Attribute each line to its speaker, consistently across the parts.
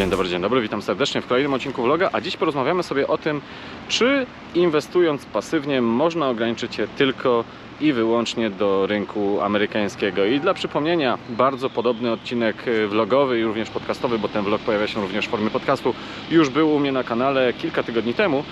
Speaker 1: Dzień dobry, dzień dobry, witam serdecznie w kolejnym odcinku vloga, a dziś porozmawiamy sobie o tym, czy inwestując pasywnie można ograniczyć się tylko i wyłącznie do rynku amerykańskiego. I dla przypomnienia, bardzo podobny odcinek y, vlogowy i również podcastowy, bo ten vlog pojawia się również w formie podcastu, już był u mnie na kanale kilka tygodni temu.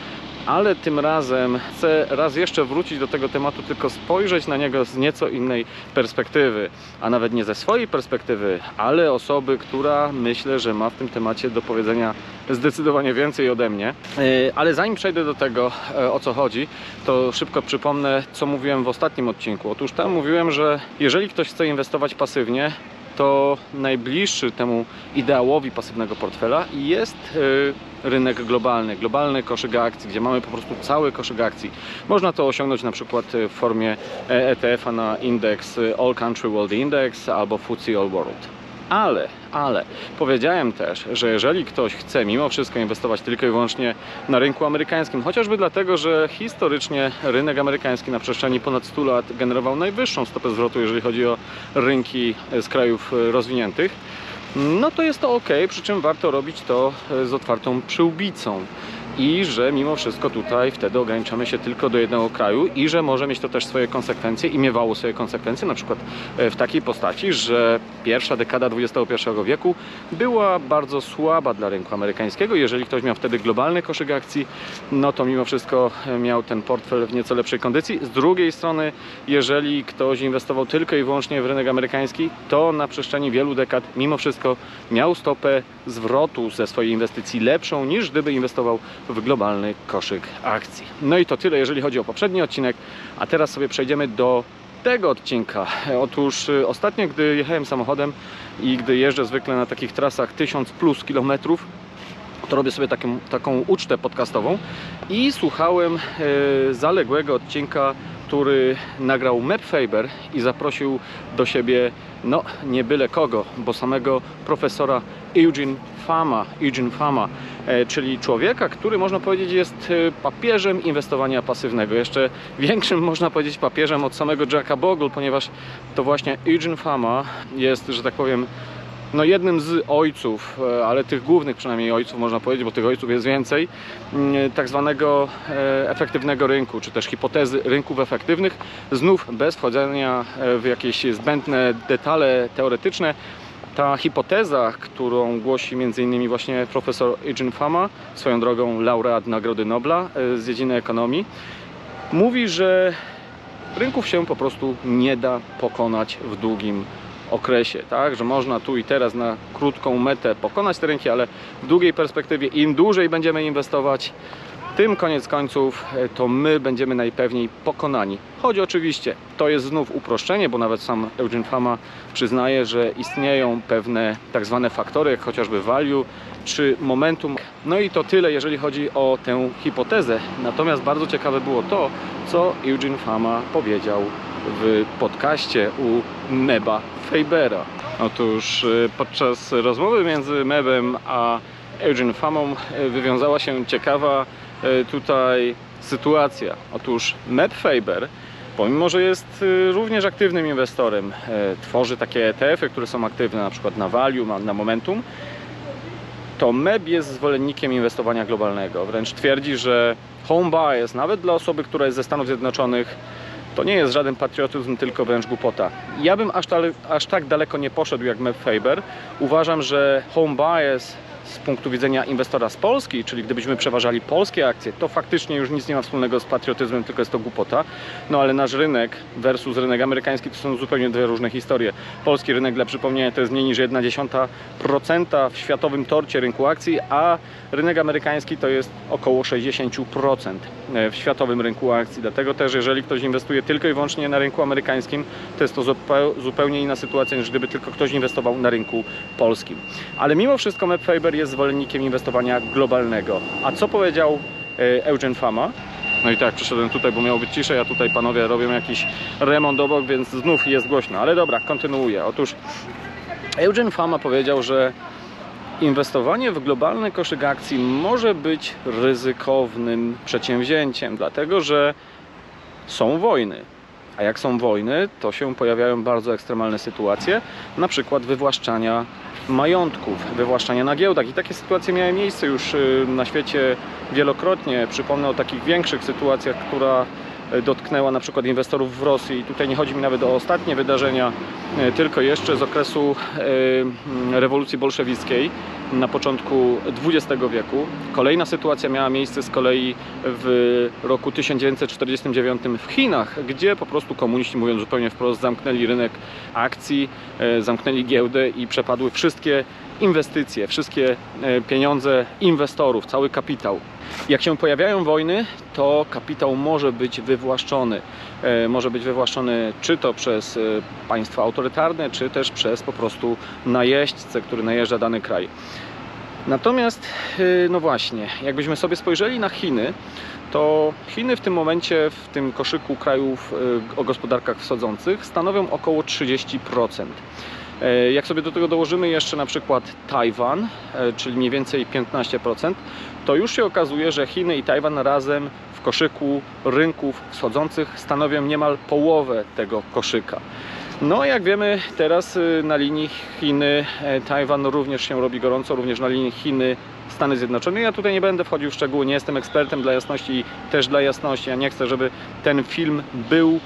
Speaker 1: Ale tym razem chcę raz jeszcze wrócić do tego tematu, tylko spojrzeć na niego z nieco innej perspektywy, a nawet nie ze swojej perspektywy, ale osoby, która myślę, że ma w tym temacie do powiedzenia zdecydowanie więcej ode mnie. Yy, Ale zanim przejdę do tego, e, o co chodzi, to szybko przypomnę, co mówiłem w ostatnim odcinku. Otóż tam mówiłem, że jeżeli ktoś chce inwestować pasywnie, to najbliższy temu ideałowi pasywnego portfela jest y, rynek globalny, globalny koszyk akcji, gdzie mamy po prostu cały koszyk akcji. Można to osiągnąć na przykład y, w formie e, ETF-a na indeks All Country World Index albo FTSE All World. Ale, ale powiedziałem też, że jeżeli ktoś chce mimo wszystko inwestować tylko i wyłącznie na rynku amerykańskim, chociażby dlatego, że historycznie rynek amerykański na przestrzeni ponad 100 lat generował najwyższą stopę zwrotu, jeżeli chodzi o rynki z krajów e, rozwiniętych, no to jest to ok, przy czym warto robić to e, z otwartą przyłbicą. I że mimo wszystko tutaj wtedy ograniczamy się tylko do jednego kraju i że może mieć to też swoje konsekwencje i miewało swoje konsekwencje, na przykład e, w takiej postaci, że pierwsza dekada XXI wieku była bardzo słaba dla rynku amerykańskiego. Jeżeli ktoś miał wtedy globalny koszyk akcji, no to mimo wszystko e, miał ten portfel w nieco lepszej kondycji. Z drugiej strony, jeżeli ktoś inwestował tylko i wyłącznie w rynek amerykański, to na przestrzeni wielu dekad mimo wszystko miał stopę zwrotu ze swojej inwestycji lepszą niż gdyby inwestował w globalny koszyk akcji. No i to tyle, jeżeli chodzi o poprzedni odcinek, a teraz sobie przejdziemy do tego odcinka. Otóż y, ostatnio, gdy jechałem samochodem i gdy jeżdżę zwykle na takich trasach 1000 plus kilometrów, to robię sobie taką, taką ucztę podcastową i słuchałem e, zaległego odcinka, który nagrał Map Faber i zaprosił do siebie, no nie byle kogo, bo samego profesora Eugene Fama, Eugene Fama, e, czyli człowieka, który można powiedzieć jest e, papieżem inwestowania pasywnego. Jeszcze większym można powiedzieć papieżem od samego Jacka Bogle, ponieważ to właśnie Eugene Fama jest, że tak powiem, no jednym z ojców, e, ale tych głównych przynajmniej ojców można powiedzieć, bo tych ojców jest więcej, mm, tak zwanego e, efektywnego rynku, czy też hipotezy rynków efektywnych, znów bez wchodzenia e, w jakieś zbędne detale teoretyczne. Ta hipoteza, którą głosi m.in. właśnie profesor Eugene Fama, swoją drogą laureat Nagrody Nobla e, z dziedziny ekonomii, mówi, że rynków się po prostu nie da pokonać w długim okresie, tak, że można tu i teraz na krótką metę pokonać te rynki, ale w długiej perspektywie im dłużej będziemy inwestować, tym koniec końców e, to my będziemy najpewniej pokonani. Choć oczywiście to jest znów uproszczenie, bo nawet sam Eugene Fama przyznaje, że istnieją pewne tak zwane faktory, jak chociażby value czy momentum. No i to tyle, jeżeli chodzi o tę hipotezę. Natomiast bardzo ciekawe było to, co Eugene Fama powiedział w podcaście u Meba Fabera. Otóż y, podczas rozmowy między Mebem a Eugene Famą y, wywiązała się ciekawa y, tutaj sytuacja. Otóż Meb Faber, pomimo że jest również aktywnym inwestorem, tworzy takie ETF-y, które są aktywne na przykład na value, ma- na momentum, to MEB jest zwolennikiem inwestowania globalnego. Wręcz twierdzi, że home bias, nawet dla osoby, która jest ze Stanów Zjednoczonych, to nie jest żaden patriotyzm, tylko wręcz głupota. Ja bym aż, aż tak daleko nie poszedł jak Meb Faber. Uważam, że home bias z punktu widzenia inwestora z Polski, czyli gdybyśmy przeważali polskie akcje, to faktycznie już nic nie ma wspólnego z patriotyzmem, tylko jest to głupota. No ale nasz rynek versus rynek amerykański to są zupełnie dwie różne historie. Polski rynek, dla przypomnienia, to jest mniej niż 1,1% w światowym torcie rynku akcji, a rynek amerykański to jest około 60% w światowym rynku akcji. Dlatego też, jeżeli ktoś inwestuje tylko i wyłącznie na rynku amerykańskim, to jest to zupe- zupełnie inna sytuacja niż gdyby tylko ktoś inwestował na rynku polskim. Ale mimo wszystko Meb Faber jest zwolennikiem inwestowania globalnego. A co powiedział e, Eugen Fama? No i tak, przyszedłem tutaj, bo miało być ciszej, a tutaj panowie robią jakiś remont obok, więc znów jest głośno. Ale dobra, kontynuuję. Otóż Eugen Fama powiedział, że inwestowanie w globalny koszyk akcji może być ryzykownym przedsięwzięciem, dlatego że są wojny. A jak są wojny, to się pojawiają bardzo ekstremalne sytuacje, na przykład wywłaszczania majątków, wywłaszczania na giełdach. I takie sytuacje miały miejsce już y, na świecie wielokrotnie. Przypomnę o takich większych sytuacjach, która dotknęła na przykład inwestorów w Rosji. Tutaj nie chodzi mi nawet o ostatnie wydarzenia, y, tylko jeszcze z okresu y, rewolucji bolszewickiej na początku XX wieku. Kolejna sytuacja miała miejsce z kolei w roku 1949 w Chinach, gdzie po prostu komuniści, mówiąc zupełnie wprost, zamknęli rynek akcji, e, zamknęli giełdę i przepadły wszystkie inwestycje, wszystkie e, pieniądze inwestorów, cały kapitał. Jak się pojawiają wojny, to kapitał może być wywłaszczony. E, Może być wywłaszczony czy to przez e, państwa autorytarne, czy też przez po prostu najeźdźcę, który najeżdża dany kraj. Natomiast, no właśnie, jakbyśmy sobie spojrzeli na Chiny, to Chiny w tym momencie w tym koszyku krajów o gospodarkach wschodzących stanowią około 30%. E, Jak sobie do tego dołożymy jeszcze na przykład Tajwan, e, czyli mniej więcej 15%, to już się okazuje, że Chiny i Tajwan razem w koszyku rynków wschodzących stanowią niemal połowę tego koszyka. No, jak wiemy, teraz y, na linii Chiny-Tajwan również się robi gorąco, również na linii Chiny-Stany Zjednoczone. Ja tutaj nie będę wchodził w szczegóły, nie jestem ekspertem dla jasności też dla jasności. Ja nie chcę, żeby ten film był e,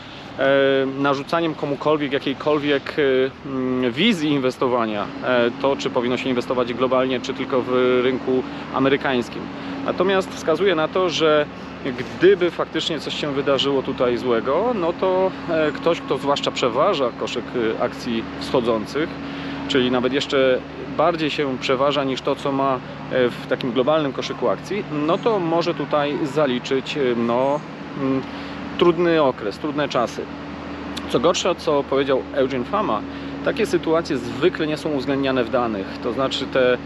Speaker 1: narzucaniem komukolwiek jakiejkolwiek e, mm, wizji inwestowania. E, to, czy powinno się inwestować globalnie, czy tylko w rynku amerykańskim. Natomiast wskazuje na to, że gdyby faktycznie coś się wydarzyło tutaj złego, no to e, ktoś, kto zwłaszcza przeważa koszyk e, akcji wschodzących, czyli nawet jeszcze bardziej się przeważa niż to, co ma e, w takim globalnym koszyku akcji, no to może tutaj zaliczyć e, no, mm, trudny okres, trudne czasy. Co gorsza, co powiedział Eugene Fama, takie sytuacje zwykle nie są uwzględniane w danych. To znaczy te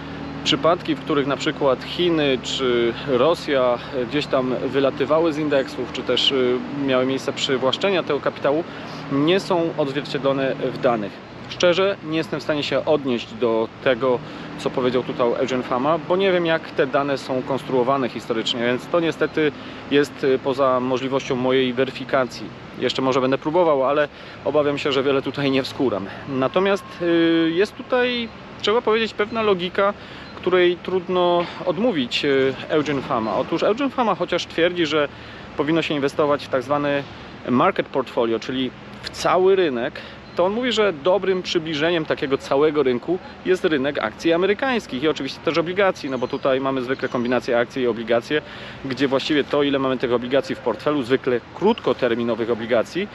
Speaker 1: przypadki, w których na przykład Chiny czy Rosja gdzieś tam wylatywały z indeksów, czy też y, miały miejsce przywłaszczenia tego kapitału, nie są odzwierciedlone w danych. Szczerze nie jestem w stanie się odnieść do tego, co powiedział tutaj Eugene Fama, bo nie wiem, jak te dane są konstruowane historycznie, więc to niestety jest y, poza możliwością mojej weryfikacji. Jeszcze może będę próbował, ale obawiam się, że wiele tutaj nie wskóram. Natomiast y, jest tutaj, trzeba powiedzieć, pewna logika, której trudno odmówić y, Eugene Fama. Otóż Eugene Fama chociaż twierdzi, że powinno się inwestować w tak zwany market portfolio, czyli w cały rynek, to on mówi, że dobrym przybliżeniem takiego całego rynku jest rynek akcji amerykańskich i oczywiście też obligacji, no bo tutaj mamy zwykle kombinację akcji i obligacje, gdzie właściwie to, ile mamy tych obligacji w portfelu, zwykle krótkoterminowych obligacji,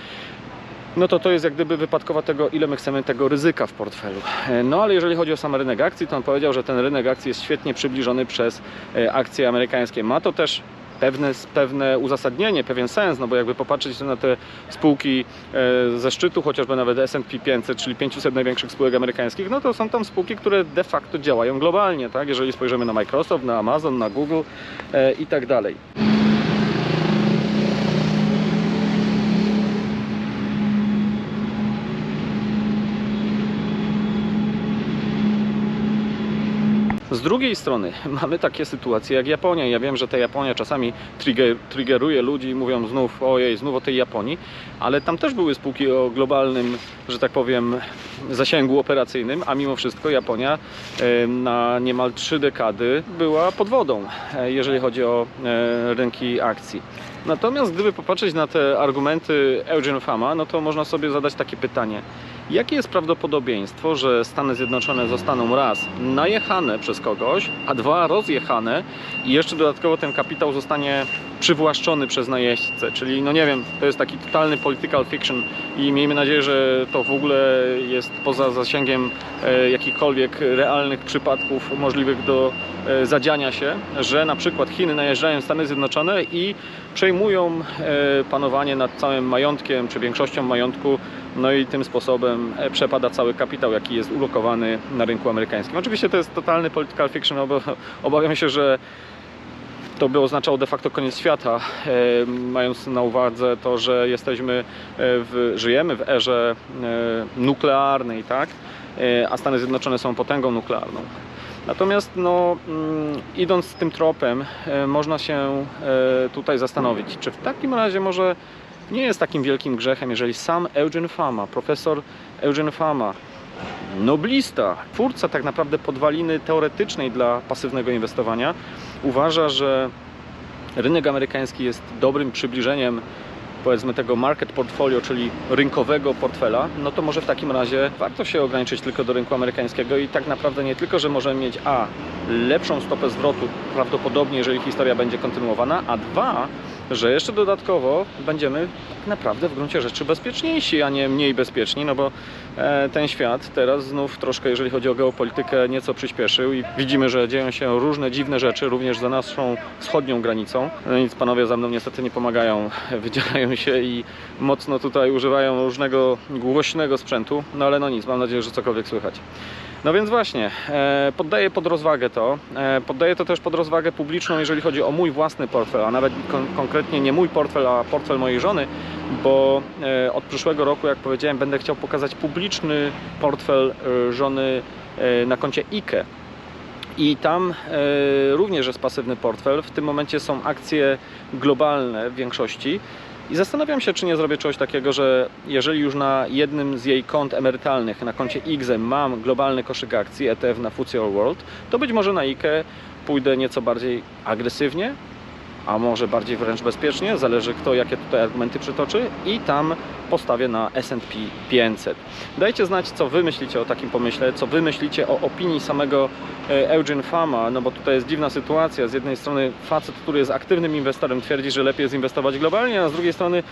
Speaker 1: no to to jest jak gdyby wypadkowa tego, ile my chcemy tego ryzyka w portfelu. E, No ale jeżeli chodzi o sam rynek akcji, to on powiedział, że ten rynek akcji jest świetnie przybliżony przez e, akcje amerykańskie. Ma to też pewne, pewne uzasadnienie, pewien sens, no bo jakby popatrzeć na te spółki e, ze szczytu, chociażby nawet S&P 500, czyli 500 największych spółek amerykańskich, no to są tam spółki, które de facto działają globalnie, tak? Jeżeli spojrzymy na Microsoft, na Amazon, na Google e, i tak dalej. Z drugiej strony mamy takie sytuacje jak Japonia. Ja wiem, że ta Japonia czasami trigger, triggeruje ludzi i mówią znów ojej, znów o tej Japonii, ale tam też były spółki o globalnym, że tak powiem, zasięgu operacyjnym, a mimo wszystko Japonia e, na niemal trzy dekady była pod wodą, e, jeżeli chodzi o e, rynki akcji. Natomiast gdyby popatrzeć na te argumenty Eugene Fama, no to można sobie zadać takie pytanie. Jakie jest prawdopodobieństwo, że Stany Zjednoczone zostaną raz najechane przez kogoś, a dwa rozjechane i jeszcze dodatkowo ten kapitał zostanie przywłaszczony przez najeźdźcę? Czyli, no nie wiem, to jest taki totalny political fiction i miejmy nadzieję, że to w ogóle jest poza zasięgiem e, jakichkolwiek realnych przypadków możliwych do e, zadziania się, że na przykład Chiny najeżdżają Stany Zjednoczone i przejmują e, panowanie nad całym majątkiem czy większością majątku no i tym sposobem e, przepada cały kapitał, jaki jest ulokowany na rynku amerykańskim. Oczywiście to jest totalny political fiction, bo obawiam się, że to by oznaczało de facto koniec świata, e, mając na uwadze to, że jesteśmy e, w, żyjemy w erze nuklearnej, tak? A Stany Zjednoczone są potęgą nuklearną. Natomiast no, mm, idąc tym tropem, można się tutaj zastanowić, czy w takim razie może nie jest takim wielkim grzechem, jeżeli sam Eugene Fama, profesor Eugene Fama, noblista, twórca tak naprawdę podwaliny teoretycznej dla pasywnego inwestowania, uważa, że rynek amerykański jest dobrym przybliżeniem powiedzmy tego market portfolio, czyli rynkowego portfela, no to może w takim razie warto się ograniczyć tylko do rynku amerykańskiego i tak naprawdę nie tylko, że możemy mieć a lepszą stopę zwrotu prawdopodobnie, jeżeli historia będzie kontynuowana, a dwa, że jeszcze dodatkowo będziemy tak naprawdę w gruncie rzeczy bezpieczniejsi, a nie mniej bezpieczni, no bo e, ten świat teraz znów troszkę, jeżeli chodzi o geopolitykę, nieco przyspieszył i widzimy, że dzieją się różne dziwne rzeczy, również za naszą wschodnią granicą. No nic, panowie za mną niestety nie pomagają, wydzielają się i mocno tutaj używają różnego głośnego sprzętu, no ale no nic, mam nadzieję, że cokolwiek słychać. No więc właśnie, e, poddaję pod rozwagę to. E, poddaję to też pod rozwagę publiczną, jeżeli chodzi o mój własny portfel, a nawet kon- konkretnie nie mój portfel, a portfel mojej żony, bo e, od przyszłego roku, jak powiedziałem, będę chciał pokazać publiczny portfel żony na koncie IKE. I tam również jest pasywny portfel. W tym momencie są akcje globalne w większości. I zastanawiam się, czy nie zrobię czegoś takiego, że jeżeli już na jednym z jej kont emerytalnych, na koncie IGZE mam globalny koszyk akcji ETF na FTSE All World, to być może na IKE pójdę nieco bardziej agresywnie, a może bardziej wręcz bezpiecznie, zależy kto jakie tutaj argumenty przytoczy i tam postawię na S&P 500. Dajcie znać, co Wy myślicie o takim pomyśle, co Wy myślicie o opinii samego e, Eugene Fama, no bo tutaj jest dziwna sytuacja. Z jednej strony facet, który jest aktywnym inwestorem, twierdzi, że lepiej jest inwestować globalnie, a z drugiej strony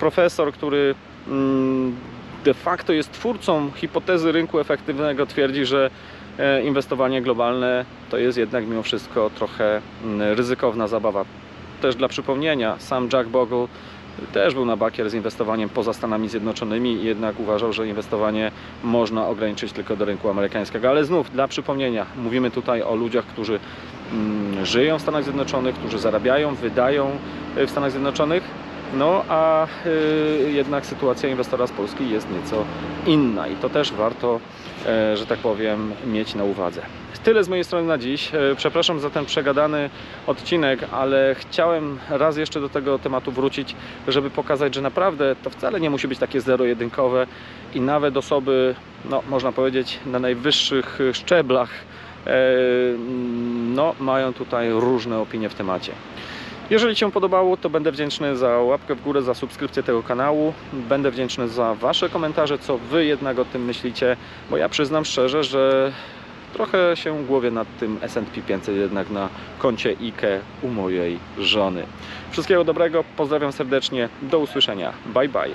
Speaker 1: profesor, który mm, de facto jest twórcą hipotezy rynku efektywnego, twierdzi, że e, inwestowanie globalne to jest jednak mimo wszystko trochę mm, ryzykowna zabawa. Też dla przypomnienia, sam Jack Bogle też był na bakier z inwestowaniem poza Stanami Zjednoczonymi jednak uważał, że inwestowanie można ograniczyć tylko do rynku amerykańskiego. Ale znów, dla przypomnienia, mówimy tutaj o ludziach, którzy mm, żyją w Stanach Zjednoczonych, którzy zarabiają, wydają y, w Stanach Zjednoczonych, no a y, jednak sytuacja inwestora z Polski jest nieco inna i to też warto, e, że tak powiem, mieć na uwadze. Tyle z mojej strony na dziś. E, Przepraszam za ten przegadany odcinek, ale chciałem raz jeszcze do tego tematu wrócić, żeby pokazać, że naprawdę to wcale nie musi być takie zero-jedynkowe i nawet osoby, no można powiedzieć, na najwyższych szczeblach, e, no mają tutaj różne opinie w temacie. Jeżeli Ci się podobało, to będę wdzięczny za łapkę w górę, za subskrypcję tego kanału. Będę wdzięczny za Wasze komentarze, co Wy jednak o tym myślicie, bo ja przyznam szczerze, że trochę się głowię nad tym S&P 500 jednak na koncie IKE u mojej żony. Wszystkiego dobrego, pozdrawiam serdecznie, do usłyszenia. Bye bye.